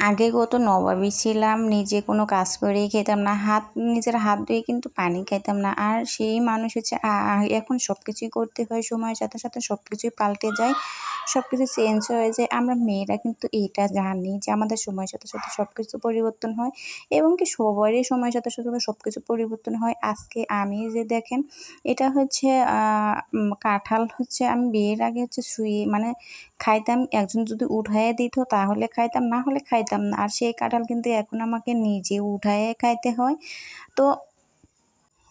আগে কত নবাবী ছিলাম, নিজে কোনো কাজ করেই খেতাম না, হাত, নিজের হাত ধুয়ে কিন্তু পানি খাইতাম না। আর সেই মানুষ হচ্ছে এখন সব কিছুই করতে হয়, সময়ের সাথে সাথে সব কিছুই পাল্টে যায় সব কিছু চেঞ্জ হয়ে যায়। আমরা মেয়েরা কিন্তু এটা জানি যে আমাদের সময়ের সাথে সাথে সব কিছু পরিবর্তন হয় এবং কি সবারই সময়ের সাথে সাথে সব কিছু পরিবর্তন হয়। আজকে আমি যে দেখেন, এটা হচ্ছে কাঁঠাল হচ্ছে আমি বিয়ের আগে হচ্ছে শুয়ে মানে খাইতাম, একজন যদি উঠাইয়ে দিত তাহলে খাইতাম, না হলে খাইতাম না। আর সেই কাঁঠাল কিন্তু এখন আমাকে নিজে উঠায়ে খাইতে হয়। তো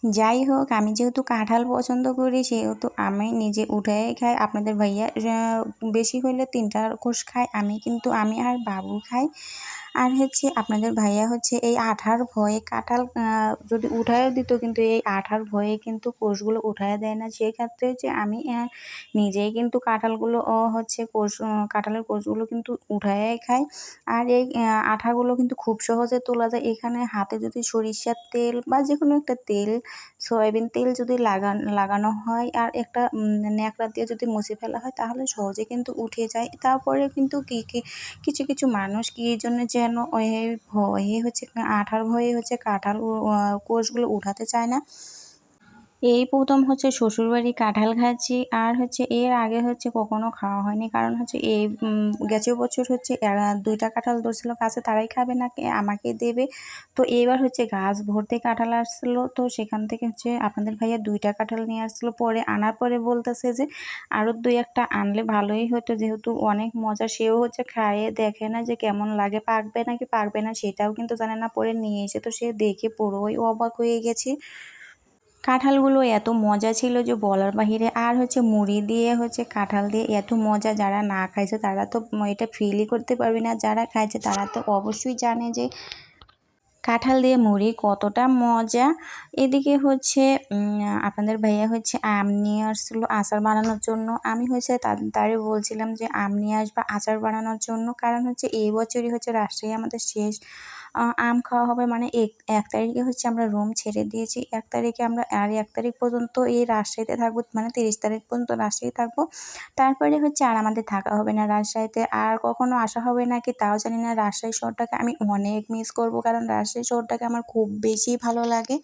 যাই হোক আমি যেহেতু কাঁঠাল পছন্দ করি, সেহেতু আমি নিজে উঠাই খাই। আপনাদের ভাইয়া বেশি হলে তিনটা কোষ খায়, আমি কিন্তু, আমি আর বাবু খাই। আর হচ্ছে আপনাদের ভাইয়া হচ্ছে এই আঠার ভয়ে কাঁঠাল যদি উঠায় দিত, কিন্তু এই আঠার ভয়ে কিন্তু কোষগুলো উঠায় দেয় না। সেক্ষেত্রে হচ্ছে আমি নিজেই কিন্তু কাঁঠালগুলো হচ্ছে কোষ কাঁঠালের কোষগুলো কিন্তু উঠায় খাই। আর এই আঠাগুলো কিন্তু খুব সহজে তোলা যায়। এখানে হাতে যদি সরিষার তেল বা যে কোনো একটা তেল সয়াবিন তেল যদি লাগান, লাগানো হয় আর একটা ন্যাকড়া দিয়ে যদি মুছে ফেলা হয় তাহলে সহজে কিন্তু উঠে যায়। তারপরে কিন্তু কি, কী, কিছু কিছু মানুষ কী জন্য যেন ভয়ে হচ্ছে, আঠার ভয়ে হচ্ছে কাঁঠাল কোষগুলো উঠাতে চায় না। এই প্রথম হচ্ছে শ্বশুরবাড়ি কাঁঠাল খাচ্ছি আর হচ্ছে এর আগে হচ্ছে কখনো খাওয়া হয়নি। কারণ হচ্ছে এই গেছে বছর হচ্ছে দুইটা কাঁঠাল ধরছিল গাছে তারাই খাবে না আমাকে দেবে। তো এবার হচ্ছে গাছ ভর্তি কাঁঠাল আসছিল, তো সেখান থেকে হচ্ছে আপনাদের ভাইয়া দুইটা কাঁঠাল নিয়ে আসছিল। পরে আনার পরে বলতেছে যে আরও দুই একটা আনলে ভালোই হতো, যেহেতু অনেক মজা সেও হচ্ছে খাইয়ে দেখে না যে কেমন লাগে, পাকবে নাকি পাকবে না, সেটাও কিন্তু জানে না। পরে নিয়ে এসে তো সে দেখে পুরোই অবাক হয়ে গেছে। কাঁঠালগুলো এত মজা ছিল যে বলার বাহিরে, আর হচ্ছে মুড়ি দিয়ে হচ্ছে কাঁঠাল দিয়ে এত মজা যারা না খাইছে তারা তো এটা ফিলই করতে পারবে না, যারা খাইছে তারা তো অবশ্যই জানে যে কাঁঠাল দিয়ে মুড়ি, কতটা মজা। এদিকে হচ্ছে আপনাদের ভাইয়া হচ্ছে আম নিয়ে আসছিল আচার বানানোর জন্য। আমি হচ্ছে তারে বলছিলাম যে আম নিয়ে আসবা আচার বানানোর জন্য। কারণ হচ্ছে এই বছরই হচ্ছে রাজশাহী আমাদের শেষ আম খাওয়া হবে। মানে এক এক তারিখে হচ্ছে আমরা রুম ছেড়ে দিয়েছি। এক তারিখে আমরা, আর এক তারিখ পর্যন্ত এই রাজশাহীতে থাকব। মানে তিরিশ তারিখ পর্যন্ত রাজশাহী থাকব। তারপরে হচ্ছে আর আমাদের থাকা হবে না রাজশাহীতে। আর কখনো আসা হবে না কি তাও জানি না। রাজশাহী শহরটাকে আমি অনেক মিস করব। কারণ রাজশাহী শহরটাকে আমার খুব বেশি ভালো লাগে।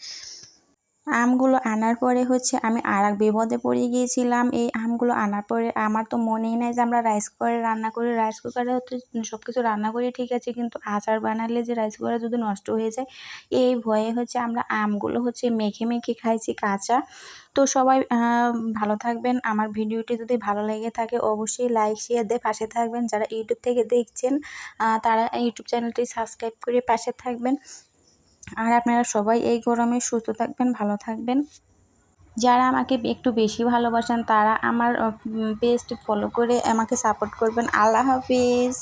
আমগুলো আনার পরে হচ্ছে আমি আর এক বিপদে পড়ে গিয়েছিলাম। এই আমগুলো আনার পরে আমার তো মনেই নাই যে আমরা রাইস কুকারে রান্না করি। রাইস কুকারে হচ্ছে সব কিছু রান্না করি, ঠিক আছে, কিন্তু আচার বানালে যে রাইস কুকারে যদি নষ্ট হয়ে যায়, এই ভয়ে হচ্ছে আমরা আমগুলো হচ্ছে মেখে মেখে খাইছি কাঁচা। তো সবাই ভালো থাকবেন। আমার ভিডিওটি যদি ভালো লেগে থাকে, অবশ্যই লাইক শেয়ার দিয়ে পাশে থাকবেন। যারা ইউটিউব থেকে দেখছেন তারা ইউটিউব চ্যানেলটি সাবস্ক্রাইব করে পাশে থাকবেন। আর আপনারা সবাই এই গরমে সুস্থ থাকবেন, ভালো থাকবেন। যারা আমাকে একটু বেশি ভালোবাসেন, তারা আমার পেজটি ফলো করে আমাকে সাপোর্ট করবেন। আল্লাহ হাফিজ।